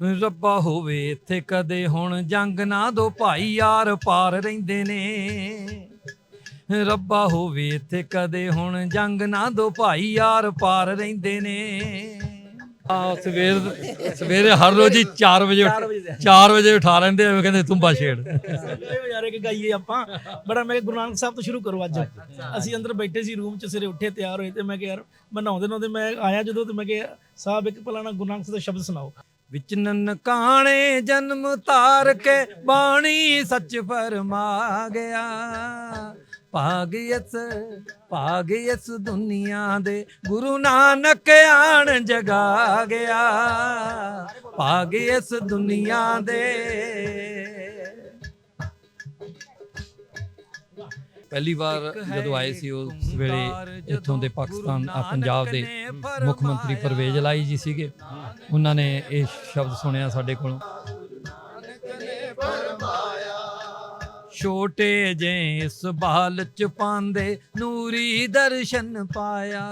ਰੱਬਾ ਹੋਵੇ ਇੱਥੇ ਕਦੇ ਹੁਣ ਜੰਗ ਨਾ ਦੋ ਭਾਈ ਯਾਰ ਪਾਰ ਰਹਿੰਦੇ ਨੇ। ਰੱਬਾ ਹੋਵੇ ਇੱਥੇ ਕਦੇ ਹੁਣ ਜੰਗ ਨਾ ਦੋ ਭਾਈ ਯਾਰ ਪਾਰ ਰਹਿੰਦੇ ਨੇ। ਆ ਸਵੇਰ ਸਵੇਰੇ ਹਰ ਰੋਜ਼ ਹੀ 4 ਵਜੇ 4 ਵਜੇ ਉਠਾ ਲੈਂਦੇ ਆ ਕਹਿੰਦੇ ਤੁੰਬਾ ਛੇੜ। ਇਹ ਵਿਚਾਰੇ ਕਿ ਗਾਈਏ ਆਪਾਂ। ਬੜਾ ਮੈਂ ਗੁਰੂ ਨਾਨਕ ਸਾਹਿਬ ਤੋਂ ਸ਼ੁਰੂ ਕਰੋ ਅੱਜ। ਅਸੀਂ ਅੰਦਰ ਬੈਠੇ ਸੀ ਰੂਮ 'ਚ ਸਿਰੇ ਉੱਠੇ ਤਿਆਰ ਹੋਏ ਤੇ ਮੈਂ ਕਿਹਾ ਯਾਰ ਮੈਂ ਨਹਾਉਂਦੇ ਨਹਾਉਂਦੇ ਮੈਂ ਆਇਆ ਜਦੋਂ ਤੇ ਮੈਂ ਕਿਹਾ ਸਾਹਿਬ ਇੱਕ ਭਲਾਣਾ ਗੁਰੂ ਨਾਨਕ ਸਾਹਿਬ ਦਾ ਸ਼ਬਦ ਸੁਣਾਓ। ਵਿੱਚ ਨਨਕਾਣੇ ਜਨਮ ਤਾਰ ਕੇ ਬਾਣੀ ਸੱਚ ਫਰਮਾ ਗਿਆ ਭਾਗ ਇਸ ਭਾਗ ਇਸ ਦੁਨੀਆ ਦੇ ਗੁਰੂ ਨਾਨਕ ਆਣ ਜਗਾ ਗਿਆ ਭਾਗ ਇਸ ਦੁਨੀਆ ਦੇ ਪਹਿਲੀ ਵਾਰ ਜਦੋਂ ਆਏ ਸੀ ਉਸ ਵੇਲੇ ਇੱਥੋਂ ਦੇ ਪਾਕਿਸਤਾਨ ਆ ਪੰਜਾਬ ਦੇ ਮੁੱਖ ਮੰਤਰੀ ਪਰਵੇਜ਼ ਲਾਈ ਜੀ ਸੀਗੇ। ਉਹਨਾਂ ਨੇ ਇਹ ਸ਼ਬਦ ਸੁਣਿਆ ਸਾਡੇ ਕੋਲੋਂ। ਛੋਟੇ ਜੇ ਇਸ ਬਾਲ ਚ ਪਾਉਂਦੇ ਨੂਰੀ ਦਰਸ਼ਨ ਪਾਇਆ।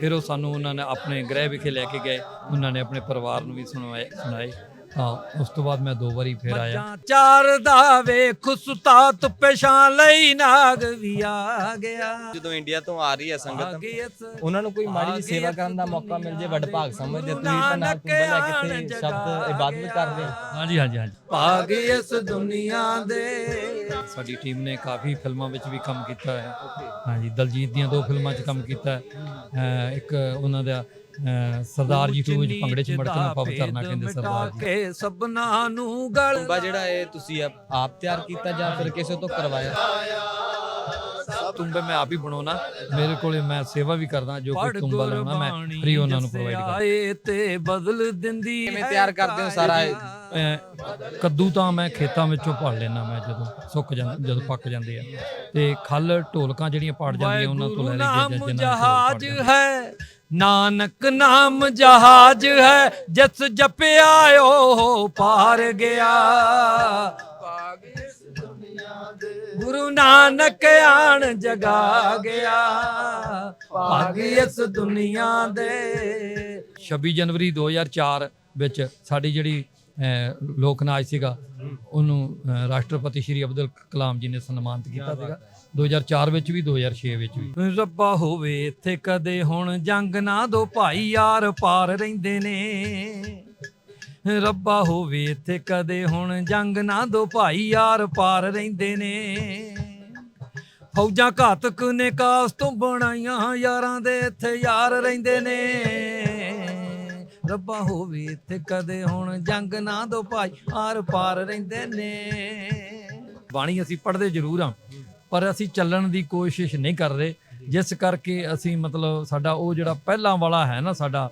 ਫਿਰ ਉਹ ਸਾਨੂੰ ਉਹਨਾਂ ਨੇ ਆਪਣੇ ਗ੍ਰਹਿ ਵਿਖੇ ਲੈ ਕੇ ਗਏ। ਉਹਨਾਂ ਨੇ ਆਪਣੇ ਪਰਿਵਾਰ ਨੂੰ ਵੀ ਸੁਣਾਏ ਸੁਣਾਏ। ਤਾਂ ਉਸ ਤੋਂ ਬਾਅਦ ਮੈਂ ਦੋ ਵਾਰੀ ਫਿਰ ਆਇਆ। ਚਾਰ ਦਾ ਵੇਖ ਸੁਤਾਤ ਪਛਾਣ ਲਈ ਨਾਗ ਵੀ ਆ ਗਿਆ। ਜਦੋਂ ਇੰਡੀਆ ਤੋਂ ਆ ਰਹੀ ਹੈ ਸੰਗਤ ਉਹਨਾਂ ਨੂੰ ਕੋਈ ਮਾੜੀ ਜਿਹੀ ਸੇਵਾ ਕਰਨ ਦਾ ਮੌਕਾ ਮਿਲ ਜੇ ਵੱਡ ਭਾਗ ਸਮਝਦੇ ਤੁਸੀਂ ਤਾਂ ਨਾਲ ਕੁੰਬਲ ਲੈ ਕੇ ਇੱਥੇ ਸ਼ਬਦ ਇਬਾਦਤ ਕਰਦੇ ਹੋ। ਹਾਂਜੀ ਹਾਂਜੀ ਹਾਂਜੀ। ਭਾਗ ਇਸ ਦੁਨੀਆ ਦੇ। ਸਾਡੀ ਟੀਮ ਨੇ ਕਾਫੀ ਫਿਲਮਾਂ ਵਿੱਚ ਵੀ ਕੰਮ ਕੀਤਾ ਹੈ। ਹਾਂਜੀ ਦਲਜੀਤ ਦੀਆਂ ਦੋ ਫਿਲਮਾਂ 'ਚ ਕੰਮ ਕੀਤਾ ਹੈ। ਅਹ ਇੱਕ ਉਹਨਾਂ ਦਾ ਸਰਦਾਰ ਜੀ ਟੂ ਵਿੱਚ ਭੰਗੜੇ 'ਚ ਮੜਕਣਾ ਪੱਬ ਕਰਨਾ ਕਹਿੰਦੇ ਸਰਦਾਰ ਜੀ। ਕੇ ਸਭਨਾ ਨੂੰ ਗਲ ਕੁੰਬਾ ਜਿਹੜਾ ਇਹ ਤੁਸੀਂ ਆਪ- ਆਪ ਤਿਆਰ ਕੀਤਾ ਜਾਂ ਫਿਰ ਕਿਸੇ ਤੋਂ ਕਰਵਾਇਆ? ਤੁੰਬੇ ਮੈਂ ਆਪ ਹੀ ਬਣਾਉਣਾ। ਮੇਰੇ ਕੋਲੇ ਮੈਂ ਸੇਵਾ ਵੀ ਕਰਦਾ ਜੋ ਕੋਈ ਤੁੰਬਾ ਲਾਉਣਾ ਮੈਂ ਫ੍ਰੀ ਉਹਨਾਂ ਨੂੰ ਪ੍ਰੋਵਾਈਡ ਕਰਦਾ। ਤੇ ਬਦਲ ਦਿੰਦੀ ਕਿਵੇਂ ਤਿਆਰ ਕਰਦੇ ਹੋ ਸਾਰਾ ਕੱਦੂ ਤਾਂ ਮੈਂ ਖੇਤਾਂ ਵਿੱਚੋਂ ਪੜ ਲੈਣਾ ਮੈਂ ਜਦੋਂ ਸੁੱਕ ਜਾਂਦੇ ਜਦੋਂ ਪੱਕ ਜਾਂਦੇ ਆ। ਤੇ ਖੱਲ ਢੋਲਕਾਂ ਜਿਹੜੀਆਂ ਪੜ ਜਾਂਦੀਆਂ ਉਹਨਾਂ ਤੋਂ ਲੈ ਲਈ ਜਿਨ੍ਹਾਂ ਜਹਾਜ ਹੈ। ਨਾਨਕ ਨਾਮ ਜਹਾਜ ਹੈ, ਜਿਸ ਜਪਿਆ ਉਹ ਪਾਰ ਗਿਆ। ਗੁਰੂ ਨਾਨਕ ਆਣ ਜਗਾ ਗਿਆ। ਭਾਗ ਇਸ ਦੁਨੀਆ ਦੇ। 26 ਜਨਵਰੀ 2004 ਵਿੱਚ ਸਾਡੀ ਜਿਹੜੀ ਲੋਕ ਨਾਚ ਸੀਗਾ, ਉਹਨੂੰ ਰਾਸ਼ਟਰਪਤੀ ਸ਼੍ਰੀ ਅਬਦੁਲ ਕਲਾਮ ਜੀ ਨੇ ਸਨਮਾਨਿਤ ਕੀਤਾ ਸੀਗਾ। 2004 ਵਿੱਚ ਵੀ 2006 ਵਿੱਚ ਵੀ। ਰੱਬਾ ਹੋਵੇ, ਇੱਥੇ ਕਦੇ ਹੁਣ ਜੰਗ ਨਾ ਦੋ ਭਾਈ, ਯਾਰ ਪਾਰ ਰਹਿੰਦੇ ਨੇ। ਰੱਬਾ ਹੋਵੇ, ਇੱਥੇ ਕਦੇ ਹੁਣ ਜੰਗ ਨਾ ਦੋ ਭਾਈ, ਯਾਰ ਪਾਰ ਰਹਿੰਦੇ ਨੇ। ਫੌਜਾਂ ਘਾਤਕ ਨੇ, ਕਾਸ ਤੋਂ ਬਣਾਈਆਂ ਯਾਰਾਂ ਦੇ ਇੱਥੇ ਯਾਰ ਰਹਿੰਦੇ ਨੇ। ਰੱਬਾ ਹੋਵੇ, ਇੱਥੇ ਕਦੇ ਹੁਣ ਜੰਗ ਨਾ ਦੋ ਭਾਈ ਆਰ ਪਾਰ ਰਹਿੰਦੇ ਨੇ। ਬਾਣੀ ਅਸੀਂ ਪੜ੍ਹਦੇ ਜ਼ਰੂਰ ਆ। ਪਰ ਅਸੀਂ ਚੱਲਣ ਦੀ ਕੋਸ਼ਿਸ਼ ਨਹੀਂ ਕਰ ਰਹੇ। ਜਿਸ ਕਰਕੇ ਅਸੀਂ ਮਤਲਬ ਸਾਡਾ ਉਹ ਜਿਹੜਾ ਪਹਿਲਾਂ ਵਾਲਾ ਹੈ ਨਾ ਸਾਡਾ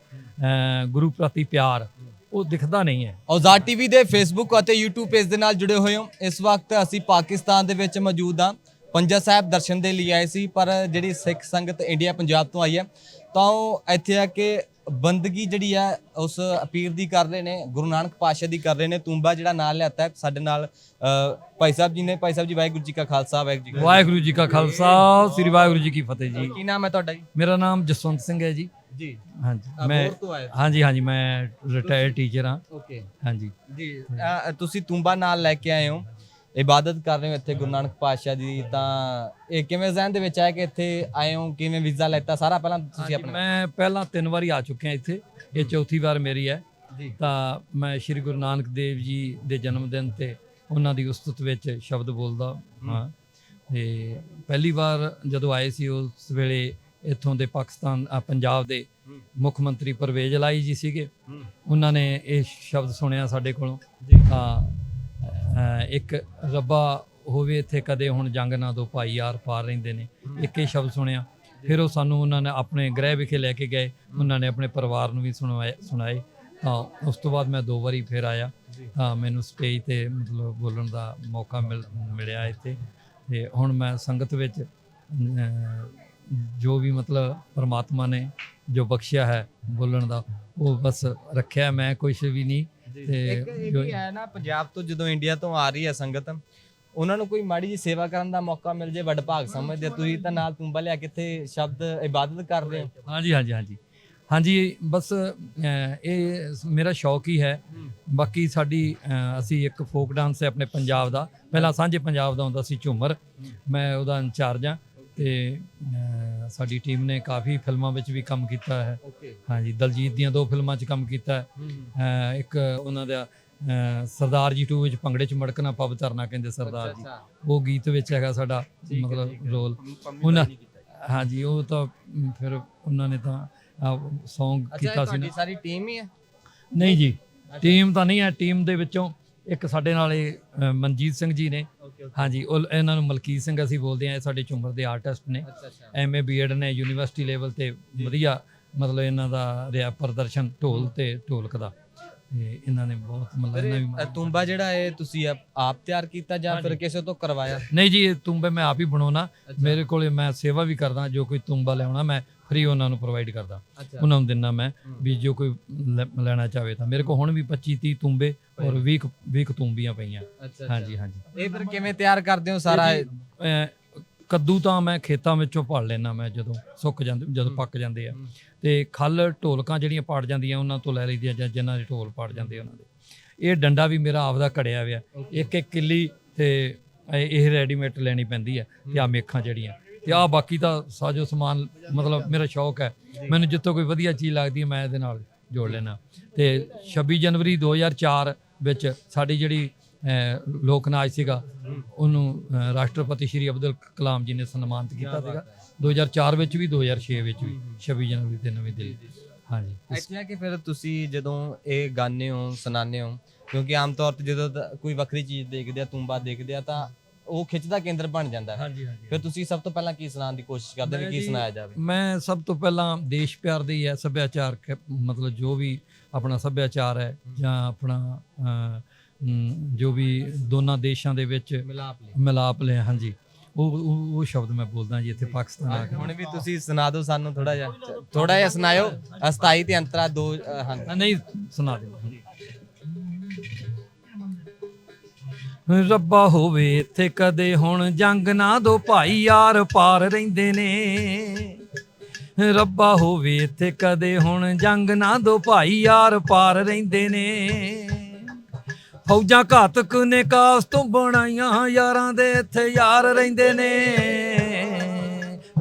ਗੁਰੂ ਪ੍ਰਤੀ ਪਿਆਰ, ਉਹ ਦਿਖਦਾ ਨਹੀਂ ਹੈ। ਔਜ਼ਾਰ ਟੀਵੀ ਦੇ ਫੇਸਬੁੱਕ ਅਤੇ YouTube ਪੇਜ ਦੇ ਨਾਲ ਜੁੜੇ ਹੋਏ ਹੋ। ਇਸ ਵਕਤ ਅਸੀਂ ਪਾਕਿਸਤਾਨ ਦੇ ਵਿੱਚ ਮੌਜੂਦ ਹਾਂ। ਪੰਜਾ ਸਾਹਿਬ ਦਰਸ਼ਨ ਦੇ ਲਈ ਆਏ ਸੀ, ਪਰ ਜਿਹੜੀ ਸਿੱਖ ਸੰਗਤ ਇੰਡੀਆ, ਪੰਜਾਬ ਤੋਂ ਆਈ ਹੈ, ਤਾਂ ਉਹ ਇੱਥੇ ਆ ਕੇ ਬੰਦਗੀ ਜਿਹੜੀ ਹੈ ਉਸ ਅਪੀਰ ਦੀ ਕਰ ਰਹੇ ਨੇ ਗੁਰੂ ਨਾਨਕ ਪਾਤਸ਼ਾਹ ਦੀ ਕਰ ਰਹੇ ਨੇ ਤੂੰਬਾ ਜਿਹੜਾ ਨਾਲ ਲਿਆਤਾ ਸਾਡੇ ਨਾਲ ਭਾਈ ਸਾਹਿਬ ਜੀ ਨੇ ਭਾਈ ਸਾਹਿਬ ਜੀ ਵਾਹਿਗੁਰੂ ਜੀ ਕਾ ਖਾਲਸਾ ਵਾਹਿਗੁਰੂ ਜੀ ਕੀ। ਵਾਹਿਗੁਰੂ ਜੀ ਕਾ ਖਾਲਸਾ ਸ੍ਰੀ ਵਾਹਿਗੁਰੂ ਜੀ ਕੀ ਫਤਿਹ ਜੀ। ਕੀ ਨਾਮ ਹੈ ਤੁਹਾਡਾ ਜੀ? ਮੇਰਾ ਨਾਮ ਜਸਵੰਤ ਸਿੰਘ ਹੈ ਜੀ। ਜੀ। ਹਾਂਜੀ ਮੈਂ ਹਾਂਜੀ ਹਾਂਜੀ ਮੈਂ ਰਿਟਾਇਰਡ ਟੀਚਰ ਹਾਂ। ਓਕੇ। ਹਾਂਜੀ। ਜੀ ਤੁਸੀਂ ਤੂੰਬਾ ਨਾਲ ਲੈ ਕੇ ਆਏ ਹੋ। ਇਬਾਦਤ ਕਰ ਰਹੇ ਹੋ ਇੱਥੇ ਗੁਰੂ ਨਾਨਕ ਪਾਤਸ਼ਾਹ ਦੀ ਤਾਂ ਇਹ ਕਿਵੇਂ ਜ਼ਹਿਨ ਦੇ ਵਿੱਚ ਆਇਆ ਕਿ ਇੱਥੇ ਆਏ ਹੋ? ਕਿਵੇਂ ਵੀਜ਼ਾ ਲੈਤਾ? ਸਾਰਾ ਪਹਿਲਾਂ ਤੁਸੀਂ ਆਪਣਾ ਮੈਂ ਪਹਿਲਾਂ ਤਿੰਨ ਵਾਰੀ ਆ ਚੁੱਕਿਆ ਇੱਥੇ। ਇਹ ਚੌਥੀ ਵਾਰ ਮੇਰੀ ਹੈ। ਤਾਂ ਮੈਂ ਸ੍ਰੀ ਗੁਰੂ ਨਾਨਕ ਦੇਵ ਜੀ ਦੇ ਜਨਮ ਦਿਨ ਤੇ ਉਹਨਾਂ ਦੀ ਉਸਤਤ ਵਿੱਚ ਸ਼ਬਦ ਬੋਲਦਾ ਹਾਂ। ਤੇ ਪਹਿਲੀ ਵਾਰ ਜਦੋਂ ਆਏ ਸੀ ਉਸ ਵੇਲੇ ਇੱਥੋਂ ਦੇ ਪਾਕਿਸਤਾਨ ਆ ਪੰਜਾਬ ਦੇ ਮੁੱਖ ਮੰਤਰੀ ਪਰਵੇਜ਼ ਲਾਈ ਜੀ ਸੀਗੇ। ਉਹਨਾਂ ਨੇ ਇਹ ਸ਼ਬਦ ਸੁਣਿਆ ਸਾਡੇ ਕੋਲੋਂ। ਤਾਂ ਇੱਕ ਰੱਬਾ ਹੋਵੇ ਇੱਥੇ ਕਦੇ ਹੁਣ ਜੰਗ ਨਾ ਦੋ ਭਾਈ ਯਾਰ ਪਾਰ ਰਹਿੰਦੇ ਨੇ। ਇੱਕ ਇਹ ਸ਼ਬਦ ਸੁਣਿਆ। ਫਿਰ ਉਹ ਸਾਨੂੰ ਉਹਨਾਂ ਨੇ ਆਪਣੇ ਗ੍ਰਹਿ ਵਿਖੇ ਲੈ ਕੇ ਗਏ। ਉਹਨਾਂ ਨੇ ਆਪਣੇ ਪਰਿਵਾਰ ਨੂੰ ਵੀ ਸੁਣਾਏ ਸੁਣਾਏ। ਤਾਂ ਉਸ ਤੋਂ ਬਾਅਦ ਮੈਂ ਦੋ ਵਾਰੀ ਫਿਰ ਆਇਆ। ਤਾਂ ਮੈਨੂੰ ਸਟੇਜ ਤੇ ਮਤਲਬ ਬੋਲਣ ਦਾ ਮੌਕਾ ਮਿਲ ਮਿਲਿਆ ਇੱਥੇ। ਤੇ ਹੁਣ ਮੈਂ ਸੰਗਤ ਵਿੱਚ ਜੋ ਵੀ ਮਤਲਬ ਪ੍ਰਮਾਤਮਾ ਨੇ ਜੋ ਬਖਸ਼ਿਆ ਹੈ ਬੋਲਣ ਦਾ ਉਹ ਬਸ ਰੱਖਿਆ। ਮੈਂ ਕੁਝ ਵੀ ਨਹੀਂ ਇੱਕ ਇਹ ਜੋ- ਵੀ ਹੈ ਨਾ ਪੰਜਾਬ ਤੋਂ ਜਦੋਂ ਇੰਡੀਆ ਤੋਂ ਆ ਰਹੀ ਹੈ ਸੰਗਤ ਉਹਨਾਂ ਨੂੰ ਕੋਈ ਮਾੜੀ ਜਿਹੀ ਸੇਵਾ ਕਰਨ ਦਾ ਮੌਕਾ ਮਿਲ ਜੇ ਵੱਡ ਭਾਗ ਸਮਝਦੇ ਤੁਸੀਂ ਤਾਂ ਨਾਲ ਤੂੰਬਾ ਲਿਆ ਕੇ ਇੱਥੇ ਸ਼ਬਦ ਇਬਾਦਤ ਕਰ ਰਹੇ ਹੋ। ਹਾਂਜੀ ਹਾਂਜੀ ਹਾਂਜੀ ਹਾਂਜੀ ਬਸ ਅਹ, ਇਹ ਸ- ਮੇਰਾ ਸ਼ੌਕ ਹੀ ਹੈ। ਬਾਕੀ ਸਾਡੀ ਅਹ, ਅਸੀਂ ਇੱਕ ਫੋਕ ਡਾਂਸ ਹੈ ਆਪਣੇ ਪੰਜਾਬ ਦਾ। ਪਹਿਲਾਂ ਸਾਂਝੇ ਪੰਜਾਬ ਦਾ ਹੁੰਦਾ ਸੀ ਝੂਮਰ। ਮੈਂ ਉਹਦਾ ਇੰਚਾਰਜ ਹਾਂ ਤੇ ਅਹ, ਸਾਡੀ ਟੀਮ ਨੇ ਕਾਫੀ ਫਿਲਮਾਂ ਵਿੱਚ ਵੀ ਕੰਮ ਕੀਤਾ ਹੈ। ਹਾਂਜੀ ਦਲਜੀਤ ਦੀਆਂ ਦੋ ਫਿਲਮਾਂ 'ਚ ਕੰਮ ਕੀਤਾ ਹੈ। ਇੱਕ ਉਹਨਾਂ ਦਾ ਸਰਦਾਰ ਜੀ 2 ਵਿੱਚ ਭੰਗੜੇ 'ਚ ਮੜਕਣਾ ਪੱਬ ਧਰਨਾ ਕਹਿੰਦੇ ਸਰਦਾਰ ਜੀ। ਉਹ ਗੀਤ ਵਿੱਚ ਹੈਗਾ ਸਾਡਾ ਮਤਲਬ ਰੋਲ। ਉਹਨਾਂ ਹਾਂਜੀ ਉਹ ਤਾਂ ਫਿਰ ਉਹਨਾਂ ਨੇ ਤਾਂ ਅੱਛਾ ਕੀਤਾ ਸੀ ਨਾ। ਤੁਹਾਡੀ ਸਾਰੀ ਟੀਮ ਹੀ ਹੈ? ਨਹੀਂ ਜੀ ਟੀਮ ਤਾਂ ਨਹੀਂ ਹੈ ਟੀਮ ਦੇ ਵਿੱਚੋਂ ਇੱਕ ਸਾਡੇ ਨਾਲ ਇਹ ਅ, ਮਨਜੀਤ ਸਿੰਘ ਜੀ ਨੇ। ਓਕੇ ਹਾਂਜੀ ਉਹ ਇਹਨਾਂ ਨੂੰ ਮਲਕੀਤ ਸਿੰਘ ਅਸੀਂ ਬੋਲਦੇ ਆ ਇਹ ਸਾਡੇ ਝੁੰਮਰ ਦੇ ਆਰਟਿਸਟ ਨੇ। ਅੱਛਾ ਅੱਛਾ। ਐਮਏ ਬੀਐਡ ਨੇ ਯੂਨੀਵਰਸਿਟੀ ਲੈਵਲ ਤੇ ਵਧੀਆ ਮਤਲਬ ਇਹਨਾਂ ਦਾ ਰਿਹਾ ਪ੍ਰਦਰਸ਼ਨ ਢੋਲ ਤੇ ਢੋਲਕ ਦਾ। ਤੇ ਇਹਨਾਂ ਨੇ ਬਹੁਤ ਮਤਲਬ ਇਹਨਾਂ ਵੀ ਅ, ਤੁੰਬਾ ਜਿਹੜਾ ਹੈ ਤੁਸੀਂ ਆਪ- ਆਪ ਤਿਆਰ ਕੀਤਾ ਜਾਂ ਫਿਰ ਕਿਸੇ ਤੋਂ ਕਰਵਾਇਆ? ਨਹੀਂ ਜੀ ਇਹ ਤੁੰਬੇ ਮੈਂ ਆਪ ਹੀ ਬਣਾਉਣਾ। ਮੇਰੇ ਕੋਲੇ ਮੈਂ ਸੇਵਾ ਵੀ ਕਰਦਾ ਜੋ ਕੋਈ ਤੁੰਬਾ ਲਿਆਉਣਾ ਮੈਂ ਫ੍ਰੀ ਉਹਨਾਂ ਨੂੰ ਪ੍ਰੋਵਾਈਡ ਕਰਦਾ। ਅੱਛਾ। ਉਹਨਾਂ ਨੂੰ ਦਿੰਦਾ ਮੈਂ ਵੀ ਜੋ ਕੋਈ ਲੈ- ਲੈਣਾ ਚਾਹਵੇ ਤਾਂ। ਮੇਰੇ ਕੋਲ ਹੁਣ ਵੀ 25 30 ਤੁੰਬੇ ਔਰ 20 ਕੁ- 20 ਕੁ ਤੁੰਬੀਆਂ ਪਈਆਂ। ਅੱਛਾ ਹਾਂਜੀ ਹਾਂਜੀ। ਇਹ ਫਿਰ ਕਿਵੇਂ ਤਿਆਰ ਕਰਦੇ ਹੋ ਸਾਰਾ ਇਹ? ਅਹ ਕੱਦੂ ਤਾਂ ਮੈਂ ਖੇਤਾਂ ਵਿੱਚੋਂ ਭੜ ਲੈਣਾ ਮੈਂ ਜਦੋਂ ਸੁੱਕ ਜਾਂਦੇ ਜਦੋਂ ਪੱਕ ਜਾਂਦੇ ਆ। ਤੇ ਖੱਲ ਢੋਲਕਾਂ ਜਿਹੜੀਆਂ ਪੜ ਜਾਂਦੀਆਂ ਉਹਨਾਂ ਤੋਂ ਲੈ ਲਈਦੀਆਂ ਜਾਂ ਜਿਨ੍ਹਾਂ ਦੇ ਢੋਲ ਪੜ ਜਾਂਦੇ ਉਹਨਾਂ ਦੇ। ਇਹ ਡੰਡਾ ਵੀ ਮੇਰਾ ਆਪਦਾ ਘੜਿਆ ਹੋਇਆ। ਇੱਕ ਇੱਕ ਕਿੱਲੀ ਤੇ ਇਹ ਰੈਡੀਮੇਡ ਲੈਣੀ ਪੈਂਦੀ ਹੈ ਤੇ ਆ ਮੇਖਾਂ ਜਿਹੜੀਆਂ। ਤੇ ਆ ਬਾਕੀ ਤਾਂ ਸਾਜੋ ਸਮਾਨ ਮਤਲਬ ਮੇਰਾ ਸ਼ੌਕ ਹੈ। ਮੈਨੂੰ ਜਿੱਥੋਂ ਕੋਈ ਵਧੀਆ ਚੀਜ਼ ਲੱਗਦੀ ਹੈ ਮੈਂ ਇਹਦੇ ਨਾਲ ਜੋੜ ਲੈਣਾ ਤੇ 26 ਜਨਵਰੀ 2004 ਵਿੱਚ ਸਾਡੀ ਜਿਹੜੀ ਲੋਕ ਨਾਚ ਸੀਗਾ ਉਹਨੂੰ ਰਾਸ਼ਟਰਪਤੀ ਸ਼੍ਰੀ ਅਬਦੁਲ ਕਲਾਮ ਜੀ ਨੇ ਸਨਮਾਨਿਤ ਕੀਤਾ ਸੀਗਾ। 2004 ਵਿੱਚ ਵੀ 2006 ਵਿੱਚ ਵੀ 26 ਜਨਵਰੀ ਤੇ ਨਵੀਂ ਦਿੱਲੀ। ਹਾਂਜੀ। ਇੱਥੇ ਆ ਕਿ ਫਿਰ ਤੁਸੀਂ ਜਦੋਂ ਇਹ ਗਾਣੇ ਹੋ ਸੁਣਾਉਂਦੇ ਹੋ ਕਿਉਂਕਿ ਆਮ ਤੌਰ ਤੇ ਜਦੋਂ ਕੋਈ ਵੱਖਰੀ ਚੀਜ਼ ਦੇਖਦੇ ਆ ਤੁੰਬਾ ਦੇਖਦੇ ਆ ਤਾਂ ਉਹ ਖਿੱਚ ਦਾ ਕੇਂਦਰ ਬਣ ਜਾਂਦਾ ਹੈ। ਹਾਂਜੀ ਹਾਂਜੀ ਫਿਰ ਤੁਸੀਂ ਸਭ ਤੋਂ ਪਹਿਲਾਂ ਕੀ ਸੁਣਾਉਣ ਦੀ ਕੋਸ਼ਿਸ਼ ਕਰਦੇ ਵੀ ਕੀ ਸੁਣਾਇਆ ਜਾਵੇ? ਮੈਂ ਸਭ ਤੋਂ ਪਹਿਲਾਂ ਦੇਸ਼ ਪਿਆਰ ਦੇ ਹੀ ਸੱਭਿਆਚਾਰ ਮਤਲਬ ਜੋ ਵੀ ਆਪਣਾ ਸੱਭਿਆਚਾਰ ਹੈ ਜਾਂ ਆਪਣਾ ਜੋ ਵੀ ਦੋਨਾਂ ਦੇਸ਼ਾਂ ਦੇ ਵਿੱਚ ਮਿਲਾਪ ਲਈ ਮਿਲਾਪ ਲਿਆ ਹਾਂਜੀ। ਉਹ ਉਹ ਉਹ ਸ਼ਬਦ ਮੈਂ ਬੋਲਦਾ ਜੀ ਇੱਥੇ ਪਾਕਿਸਤਾਨ ਆ ਕੇ। ਹੁਣ ਵੀ ਤੁਸੀਂ ਸੁਣਾ ਦਿਓ ਸਾਨੂੰ ਥੋੜਾ ਜਿਹਾ। ਥੋੜਾ ਜਿਹਾ ਸੁਣਾਇਓ। ਅਸਥਾਈ ਤੇ ਅੰਤਰਾ ਦੋ ਹਨ ਨਹੀਂ ਸੁਣਾ ਦੇ ਰੱਬਾ ਹੋਵੇ ਇੱਥੇ ਕਦੇ ਹੁਣ ਜੰਗ ਨਾ ਦੋ ਭਾਈ ਯਾਰ ਪਾਰ ਰਹਿੰਦੇ ਨੇ। ਰੱਬਾ ਹੋਵੇ ਇੱਥੇ ਕਦੇ ਹੁਣ ਜੰਗ ਨਾ ਦੋ ਭਾਈ ਯਾਰ ਪਾਰ ਰਹਿੰਦੇ ਨੇ। ਫੌਜਾਂ ਘਾਤਕ ਨੇ ਕਾਸ ਤੋਂ ਬਣਾਈਆਂ ਯਾਰਾਂ ਦੇ ਇੱਥੇ ਯਾਰ ਰਹਿੰਦੇ ਨੇ।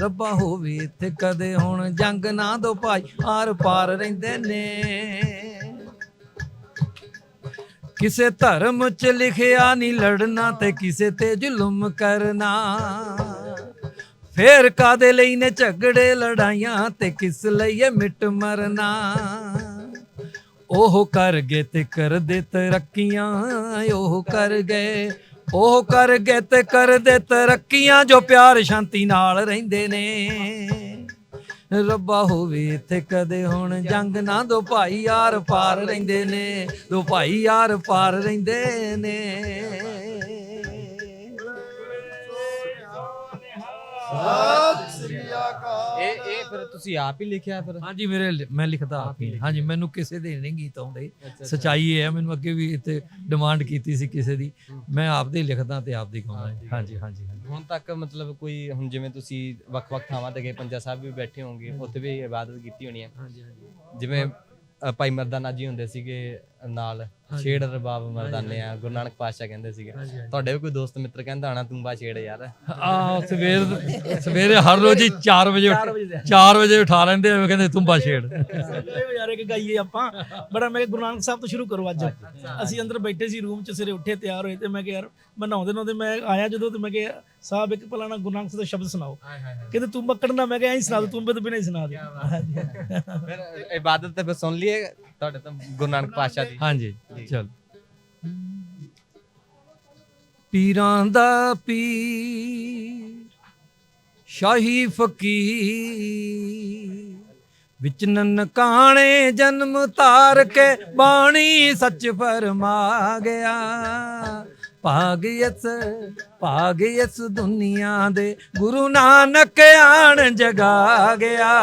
ਰੱਬਾ ਹੋਵੇ ਇੱਥੇ ਕਦੇ ਹੁਣ ਜੰਗ ਨਾ ਦੋ ਭਾਈ, ਆਰ ਪਾਰ ਰਹਿੰਦੇ ਨੇ। ਕਿਸੇ ਧਰਮ ਚ ਲਿਖਿਆ ਨਹੀਂ ਲੜਨਾ ਤੇ ਕਿਸੇ ਤੇ ਜ਼ੁਲਮ ਕਰਨਾ। ਫੇਰ ਕਾਦੇ ਲਈ ਨੇ ਝਗੜੇ ਲੜਾਈਆਂ ਤੇ ਕਿਸ ਲਈ ਇਹ ਮਿਟ ਮਰਨਾ? ਉਹ ਕਰ ਗਏ ਤੇ ਕਰਦੇ ਤਰੱਕੀਆਂ, ਉਹ ਕਰ ਗਏ। ਉਹ ਕਰ ਗਏ ਤੇ ਕਰਦੇ ਤਰੱਕੀਆਂ, ਜੋ ਪਿਆਰ ਸ਼ਾਂਤੀ ਨਾਲ ਰਹਿੰਦੇ ਨੇ। ਰੱਬਾ ਹੋਵੇ ਇੱਥੇ ਕਦੇ ਹੁਣ ਜੰਗ ਨਾ ਦੋ ਭਾਈ ਯਾਰ ਪਾਰ ਰਹਿੰਦੇ ਨੇ, ਦੋ ਭਾਈ ਯਾਰ ਪਾਰ ਰਹਿੰਦੇ ਨੇ। ਇਹ ਫਿਰ ਤੁਸੀਂ ਆਪ ਹੀ ਲਿਖਿਆ ਫਿਰ? ਹਾਂਜੀ ਮੇਰੇ ਲਿ- ਮੈਂ ਲਿਖਦਾ ਆਪ ਹੀ। ਹਾਂਜੀ ਮੈਨੂੰ ਕਿਸੇ ਦੇ ਨਹੀਂ ਗੀਤ ਆਉਂਦੇ। ਸਚਾਈ ਇਹ ਹੈ ਮੈਨੂੰ ਅੱਗੇ ਵੀ ਇੱਥੇ ਡਿਮਾਂਡ ਕੀਤੀ ਸੀ ਕਿਸੇ ਦੀ। ਮੈਂ ਆਪਦੇ ਹੀ ਲਿਖਦਾ ਤੇ ਆਪਦੇ ਹੀ ਗਾਉਂਦਾ। ਜੀ। ਹਾਂਜੀ ਹਾਂਜੀ ਹਾਂਜੀ। ਹੁਣ ਤੱਕ ਮਤਲਬ ਕੋਈ ਹੁਣ ਜਿਵੇਂ ਤੁਸੀਂ ਵੱਖ-ਵੱਖ ਥਾਵਾਂ ਤੇ ਗਏ ਪੰਜਾ ਸਾਹਿਬ ਵੀ ਬੈਠੇ ਹੋਵੋਗੇ ਉੱਥੇ ਵੀ ਇਬਾਦਤ ਕੀਤੀ ਹੋਣੀ ਹੈ ਜਿਵੇਂ ਅ, ਭਾਈ ਮਰਦਾਨਾ ਜੀ ਹੁੰਦੇ ਸੀਗੇ ਨਾਲ ਛੇੜ ਰਬਾਬ ਮਰਦਾਨੇ ਆ ਗੁਰੂ ਨਾਨਕ ਪਾਤਸ਼ਾਹ ਕਹਿੰਦੇ ਸੀਗੇ। ਤੁਹਾਡੇ ਵੀ ਕੋਈ ਦੋਸਤ ਮਿੱਤਰ ਕਹਿੰਦਾ ਹੋਣਾ ਤੂੰ ਬਾ ਛੇੜ ਯਾਰ। ਆ ਸਵੇਰ ਸਵੇਰੇ ਹਰ ਰੋਜ਼ ਹੀ 4 ਵਜੇ 4 ਵਜੇ। ਉਠਾ ਲੈਂਦੇ ਆ ਕਹਿੰਦੇ ਛੇੜ। ਯਾਰ ਇੱਕ ਗਾਈਏ ਆਪਾਂ ਬੜਾ ਮੈਂ ਗੁਰੂ ਨਾਨਕ ਸਾਹਿਬ ਤੋਂ ਸ਼ੁਰੂ ਕਰੋ ਅੱਜ। ਅਸੀਂ ਅੰਦਰ ਬੈਠੇ ਸੀ ਰੂਮ 'ਚ ਸਵੇਰੇ ਉੱਠੇ ਤਿਆਰ ਹੋਏ ਤੇ ਮੈਂ ਕਿਹਾ ਯਾਰ ਮੈਂ ਨਹਾਉਂਦੇ ਨਹਾਉਂਦੇ ਮੈਂ ਆਇਆ ਜਦੋਂ ਤੇ ਮੈਂ ਕਿਹਾ ਸਾਹਿਬ ਇੱਕ ਭਲਾਣਾ ਗੁਰੂ ਨਾਨਕ ਸਾਹਿਬ ਦਾ ਸ਼ਬਦ ਸੁਣਾਓ। ਕਹਿੰਦੇ ਤੂੰ ਬੱਕੜ ਨਾ ਮੈਂ ਕਿਹਾ ਐਂ ਸੁਣਾ ਦੋ ਤੂੰ ਤੋਂ ਬਿਨਾਂ ਹੀ ਸੁਣਾ ਦੇ। ਫਿਰ ਇਬਾਦਤ ਤੇ ਸੁਣ ਲਈਏ। ਤੁਹਾਡੇ ਤੋਂ ਗੁਰੂ ਨਾਨਕ ਪਾਤਸ਼ਾਹ ਦੀ। ਹਾਂਜੀ ਚਲ। ਪੀਰਾਂ ਦਾ ਪੀਰ ਸ਼ਾਹੀ ਫਕੀਰ ਵਿੱਚ ਨਨਕਾਣੇ ਜਨਮ ਧਾਰ ਕੇ ਬਾਣੀ ਸੱਚ ਫਰਮਾ ਗਿਆ। ਭਾਗ ਇਸ ਭਾਗ ਦੁਨੀਆ ਦੇ ਗੁਰੂ ਨਾਨਕ ਆਣ ਜਗਾ ਗਿਆ।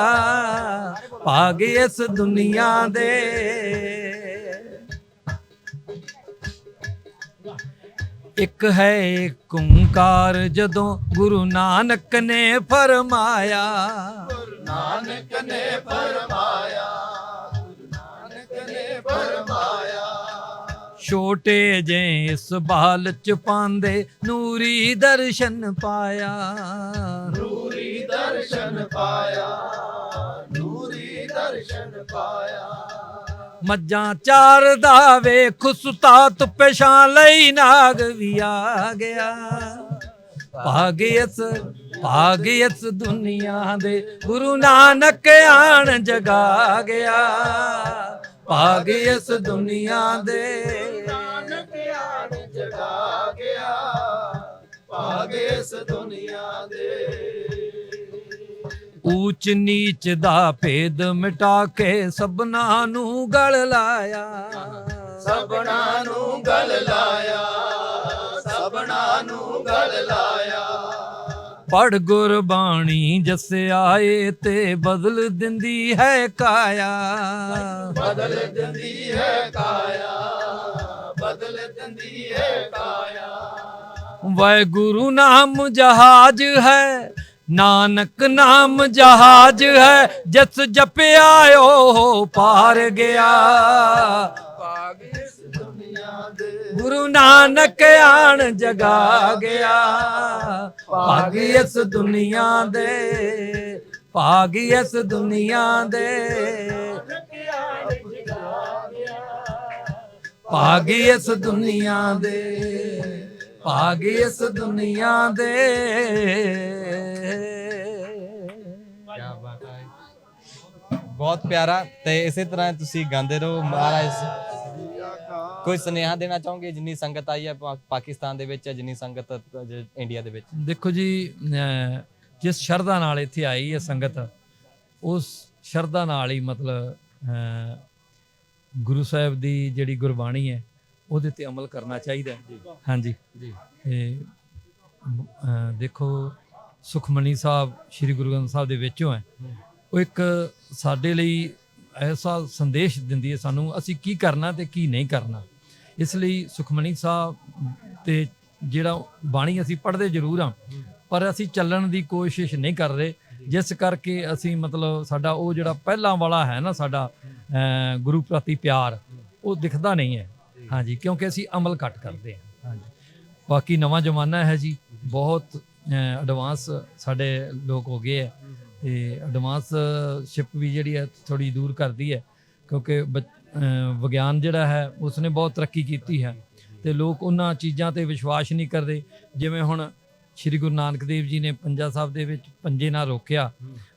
ਭਾਗ ਇਸ ਦੁਨੀਆ ਦੇ। ਇੱਕ ਹੈ ਏਕ ਓੰਕਾਰ ਜਦੋਂ ਗੁਰੂ ਨਾਨਕ ਨੇ ਫਰਮਾਇਆ। ਗੁਰੂ ਨਾਨਕ ਨੇ ਫਰਮਾਇਆ। ਛੋਟੇ ਜੇ ਇਸ ਬਾਲ ਚ ਪਾਉਂਦੇ ਨੂਰੀ ਦਰਸ਼ਨ ਪਾਇਆ। ਨੂਰੀ ਦਰਸ਼ਨ ਪਾਇਆ ਨੂਰੀ ਦਰਸ਼ਨ ਪਾਇਆ। ਮੱਝਾਂ ਚਾਰਦਾ ਵੇਖ ਸੁਤਾ ਧੁੱਪੇ ਛਾਂ ਲਈ ਨਾਗ ਵੀ ਆ ਗਿਆ। ਭਾਗ ਇਸ ਭਾਗ ਇਸ ਦੁਨੀਆ ਦੇ ਗੁਰੂ ਨਾਨਕ ਆਣ ਜਗਾ ਗਿਆ। ਭਾਗ ਇਸ ਦੁਨੀਆ ਦੇ ਜਗਾ ਗਿਆ ਭਾਗ ਇਸ ਦੁਨੀਆ ਦੇ। ਊਚ ਨੀਚ ਦਾ ਭੇਦ ਮਿਟਾ ਕੇ ਸਭਨਾ ਨੂੰ ਗਲ ਲਾਇਆ। ਸਭਨਾ ਨੂੰ ਗਲ ਲਾਇਆ ਸਭਨਾ ਨੂੰ ਗਲ ਲਾਇਆ। ਪੜ ਗੁਰਬਾਣੀ ਜਸ ਆਏ ਤੇ ਬਦਲ ਦਿੰਦੀ ਹੈ ਕਾਇਆ। ਬਦਲ ਦਿੰਦੀ ਹੈ ਕਾਇਆ। ਬਦਲ ਦਿੰਦੀ ਹੈ ਕਾਇਆ ਵਾਹਿਗੁਰੂ ਨਾਮ ਜਹਾਜ ਹੈ ਨਾਨਕ ਨਾਮ ਜਹਾਜ ਹੈ ਜਿਸ ਜਪਿਆ ਉਹ ਪਾਰ ਗਿਆ। ਭਾਗ ਇਸ ਦੁਨੀਆ ਦੇ। ਗੁਰੂ ਨਾਨਕ ਆਣ ਜਗਾ ਗਿਆ। ਭਾਗ ਇਸ ਦੁਨੀਆ ਦੇ ਭਾਗ ਇਸ ਦੁਨੀਆ ਦੇ। ਭਾਗ ਇਸ ਦੁਨੀਆ ਦੇ ਭਾਗ ਇਸ ਦੁਨੀਆ ਦੇ। ਬਹੁਤ ਪਿਆਰਾ ਤੇ ਇਸੇ ਤਰ੍ਹਾਂ ਤੁਸੀਂ ਗਾਉਂਦੇ ਰਹੋ ਮਹਾਰਾਜ। ਕੋਈ ਸੁਨੇਹਾ ਦੇਣਾ ਚਾਹੋਗੇ? ਜਿੰਨੀ ਸੰਗਤ ਆਈ ਹੈ ਪਾ- ਪਾਕਿਸਤਾਨ ਦੇ ਵਿੱਚ ਜਿੰਨੀ ਸੰਗਤ ਇੰਡੀਆ ਦੇ ਵਿੱਚ? ਦੇਖੋ ਜੀ ਅਹ ਜਿਸ ਸ਼ਰਧਾ ਨਾਲ ਇੱਥੇ ਆਈ ਹੈ ਸੰਗਤ ਉਸ ਸ਼ਰਧਾ ਨਾਲ ਹੀ ਮਤਲਬ ਅਹ ਗੁਰੂ ਸਾਹਿਬ ਦੀ ਜਿਹੜੀ ਗੁਰਬਾਣੀ ਹੈ, ਉਹਦੇ ਤੇ ਅਮਲ ਕਰਨਾ ਚਾਹੀਦਾ ਹੈ। ਹਾਂਜੀ। ਜੀ ਤੇ ਦੇਖੋ, ਸੁਖਮਨੀ ਸਾਹਿਬ, ਸ੍ਰੀ ਗੁਰੂ ਗ੍ਰੰਥ ਸਾਹਿਬ ਦੇ ਵਿੱਚੋਂ ਹੈ। ਉਹ ਇੱਕ ਸਾਡੇ ਲਈ ਐਸਾ ਸੰਦੇਸ਼ ਦਿੰਦੀ ਹੈ ਸਾਨੂੰ, ਅਸੀਂ ਕੀ ਕਰਨਾ ਤੇ ਕੀ ਨਹੀਂ ਕਰਨਾ। ਇਸ ਲਈ ਸੁਖਮਨੀ ਸਾਹਿਬ ਤੇ ਜਿਹੜਾ ਬਾਣੀ ਅਸੀਂ ਪੜ੍ਹਦੇ ਜ਼ਰੂਰ ਹਾਂ, ਪਰ ਅਸੀਂ ਚੱਲਣ ਦੀ ਕੋਸ਼ਿਸ਼ ਨਹੀਂ ਕਰ ਰਹੇ। ਜਿਸ ਕਰਕੇ ਅਸੀਂ ਮਤਲਬ ਸਾਡਾ ਉਹ ਜਿਹੜਾ ਪਹਿਲਾਂ ਵਾਲਾ ਹੈ ਨਾ ਸਾਡਾ ਗੁਰੂ ਪ੍ਰਤੀ ਪਿਆਰ, ਉਹ ਦਿਖਦਾ ਨਹੀਂ ਹੈ। ਹਾਂਜੀ, ਕਿਉਂਕਿ ਅਸੀਂ ਅਮਲ ਘੱਟ ਕਰਦੇ ਹਾਂ। ਹਾਂਜੀ। ਬਾਕੀ ਨਵਾਂ ਜ਼ਮਾਨਾ ਹੈ ਜੀ। ਬਹੁਤ ਐਡਵਾਂਸ ਸਾਡੇ ਲੋਕ ਹੋ ਗਏ ਹੈ। ਤੇ ਐਡਵਾਂਸ ਸ਼ਿਪ ਵੀ ਜਿਹੜੀ ਹੈ ਥੋੜੀ ਦੂਰ ਕਰਦੀ ਹੈ। ਕਿਉਂਕਿ ਬ- ਵਿਗਿਆਨ ਜਿਹੜਾ ਹੈ, ਉਸਨੇ ਬਹੁਤ ਤਰੱਕੀ ਕੀਤੀ ਹੈ। ਤੇ ਲੋਕ ਉਹਨਾਂ ਚੀਜ਼ਾਂ ਤੇ ਵਿਸ਼ਵਾਸ ਨਹੀਂ ਕਰਦੇ। ਜਿਵੇਂ ਹੁਣ ਸ੍ਰੀ ਗੁਰੂ ਨਾਨਕ ਦੇਵ ਜੀ ਨੇ ਪੰਜਾ ਸਾਹਿਬ ਦੇ ਵਿੱਚ ਪੰਜੇ ਨਾਲ ਰੋਕਿਆ,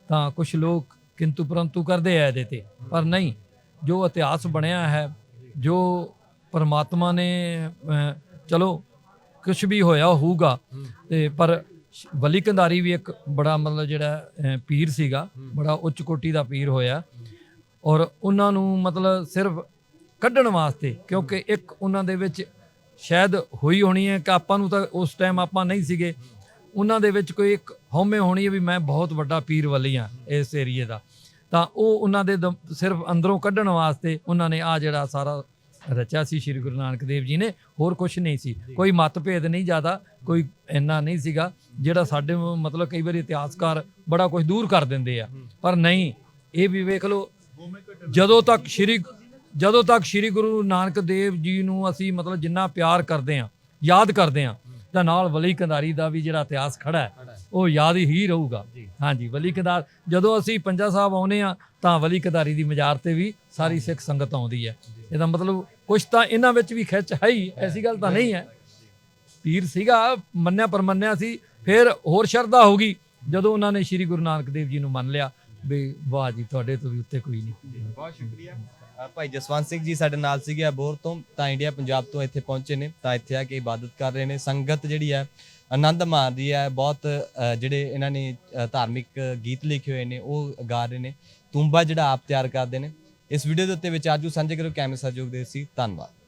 ਤਾਂ ਕੁਝ ਲੋਕ ਕਿੰਤੂ ਪਰੰਤੂ ਕਰਦੇ ਆ ਇਹਦੇ ਤੇ। ਪਰ ਨਹੀਂ ਜੋ ਇਤਿਹਾਸ ਬਣਿਆ ਹੈ ਜੋ ਪਰਮਾਤਮਾ ਨੇ ਚਲੋ ਕੁਝ ਵੀ ਹੋਇਆ ਹੋਊਗਾ। ਤੇ ਪਰ ਵਲੀ ਕੰਧਾਰੀ ਵੀ ਇੱਕ ਬੜਾ ਮਤਲਬ ਜਿਹੜਾ ਪੀਰ ਸੀਗਾ ਬੜਾ ਉੱਚ ਕੋਟੀ ਦਾ ਪੀਰ ਹੋਇਆ। ਔਰ ਉਹਨਾਂ ਨੂੰ ਮਤਲਬ ਸਿਰਫ ਕੱਢਣ ਵਾਸਤੇ ਕਿਉਂਕਿ ਇੱਕ ਉਹਨਾਂ ਦੇ ਵਿੱਚ ਸ਼ਾਇਦ ਹੋਈ ਹੋਣੀ ਹੈ ਕਿ ਆਪਾਂ ਨੂੰ ਤਾਂ ਉਸ ਟਾਈਮ ਆਪਾਂ ਨਹੀਂ ਸੀਗੇ। ਉਹਨਾਂ ਦੇ ਵਿੱਚ ਕੋਈ ਇੱਕ ਹਉਮੈ ਹੋਣੀ ਹੈ ਵੀ ਮੈਂ ਬਹੁਤ ਵੱਡਾ ਪੀਰ ਵਲੀ ਆ ਇਸ ਏਰੀਏ ਦਾ। ਤਾਂ ਉਹ ਉਹਨਾਂ ਦੇ ਸਿਰਫ ਅੰਦਰੋਂ ਕੱਢਣ ਵਾਸਤੇ ਉਹਨਾਂ ਨੇ ਆ ਜਿਹੜਾ ਸਾਰਾ ਰਚਿਆ ਸੀ ਸ੍ਰੀ ਗੁਰੂ ਨਾਨਕ ਦੇਵ ਜੀ ਨੇ ਹੋਰ ਕੁਝ ਨਹੀਂ ਸੀ। ਕੋਈ ਮਤਭੇਦ ਨਹੀਂ ਜ਼ਿਆਦਾ ਕੋਈ ਇੰਨਾ ਨਹੀਂ ਸੀਗਾ ਜਿਹੜਾ ਸਾਡੇ ਮਤਲਬ ਕਈ ਵਾਰੀ ਇਤਿਹਾਸਕਾਰ ਬੜਾ ਕੁਝ ਦੂਰ ਕਰ ਦਿੰਦੇ ਆ। ਪਰ ਨਹੀਂ ਇਹ ਵੀ ਵੇਖ ਲਓ ਜਦੋਂ ਤੱਕ ਸ੍ਰੀ ਜਦੋਂ ਤੱਕ ਸ੍ਰੀ ਗੁਰੂ ਨਾਨਕ ਦੇਵ ਜੀ ਨੂੰ ਅਸੀਂ ਮਤਲਬ ਜਿੰਨਾ ਪਿਆਰ ਕਰਦੇ ਆ ਯਾਦ ਕਰਦੇ ਆ ਤਾਂ ਨਾਲ ਵਲੀ ਕੰਧਾਰੀ ਦਾ ਵੀ ਜਿਹੜਾ ਇਤਿਹਾਸ ਖੜਾ ਹੈ ਉਹ ਯਾਦ ਹੀ ਰਹੂਗਾ। ਹਾਂਜੀ ਵਲੀ ਕੰਧਾਰ ਜਦੋਂ ਅਸੀਂ ਪੰਜਾ ਸਾਹਿਬ ਆਉਨੇ ਆ ਤਾਂ ਵਲੀ ਕੰਧਾਰੀ ਦੀ ਮਜ਼ਾਰ ਤੇ ਵੀ ਸਾਰੀ ਸਿੱਖ ਸੰਗਤ ਆਉਂਦੀ ਹੈ। ਇਹਦਾ ਮਤਲਬ ਕੁਝ ਤਾਂ ਇਹਨਾਂ ਵਿੱਚ ਵੀ ਖਿੱਚ ਹੈ ਹੀ ਐਸੀ ਗੱਲ ਤਾਂ ਨਹੀਂ ਹੈ। ਪੀਰ ਸੀਗਾ ਮੰਨਿਆ ਪਰਮੰਨਿਆ ਸੀ ਫਿਰ ਹੋਰ ਸ਼ਰਧਾ ਹੋ ਗਈ ਜਦੋਂ ਉਹਨਾਂ ਨੇ ਸ੍ਰੀ ਗੁਰੂ ਨਾਨਕ ਦੇਵ ਜੀ ਨੂੰ ਮੰਨ ਲਿਆ ਵੀ ਵਾਹ ਜੀ ਤੁਹਾਡੇ ਤੋਂ ਵੀ ਉੱਤੇ ਕੋਈ ਨਹੀਂ। ਬਹੁਤ ਸ਼ੁਕਰੀਆ। ਅ, ਭਾਈ ਜਸਵੰਤ ਸਿੰਘ ਜੀ ਸਾਡੇ ਨਾਲ ਸੀਗੇ ਅਬੋਰ ਤੋਂ ਤਾਂ ਇੰਡੀਆ ਪੰਜਾਬ ਤੋਂ ਇੱਥੇ ਪਹੁੰਚੇ ਨੇ ਤਾਂ ਇੱਥੇ ਆ ਕੇ ਇਬਾਦਤ ਕਰ ਰਹੇ ਨੇ। ਸੰਗਤ ਜਿਹੜੀ ਹੈ ਆਨੰਦ ਮਾਣ ਰਹੀ ਹੈ। ਬਹੁਤ ਅ, ਜਿਹੜੇ ਇਹਨਾਂ ਨੇ ਅ, ਧਾਰਮਿਕ ਗੀਤ ਲਿਖੇ ਹੋਏ ਨੇ ਉਹ ਗਾ ਰਹੇ ਨੇ। ਤੂੰਬਾ ਜਿਹੜਾ ਆਪ ਤਿਆਰ ਕਰਦੇ ਨੇ। ਇਸ ਵੀਡੀਓ ਦੇ ਉੱਤੇ ਵਿਚਾਰ ਜੂ ਸਾਂਝੇ ਕਰੋ ਕੈਮਰੇ ਸਹਿਯੋਗ ਦੇ ਸੀ। ਧੰਨਵਾਦ।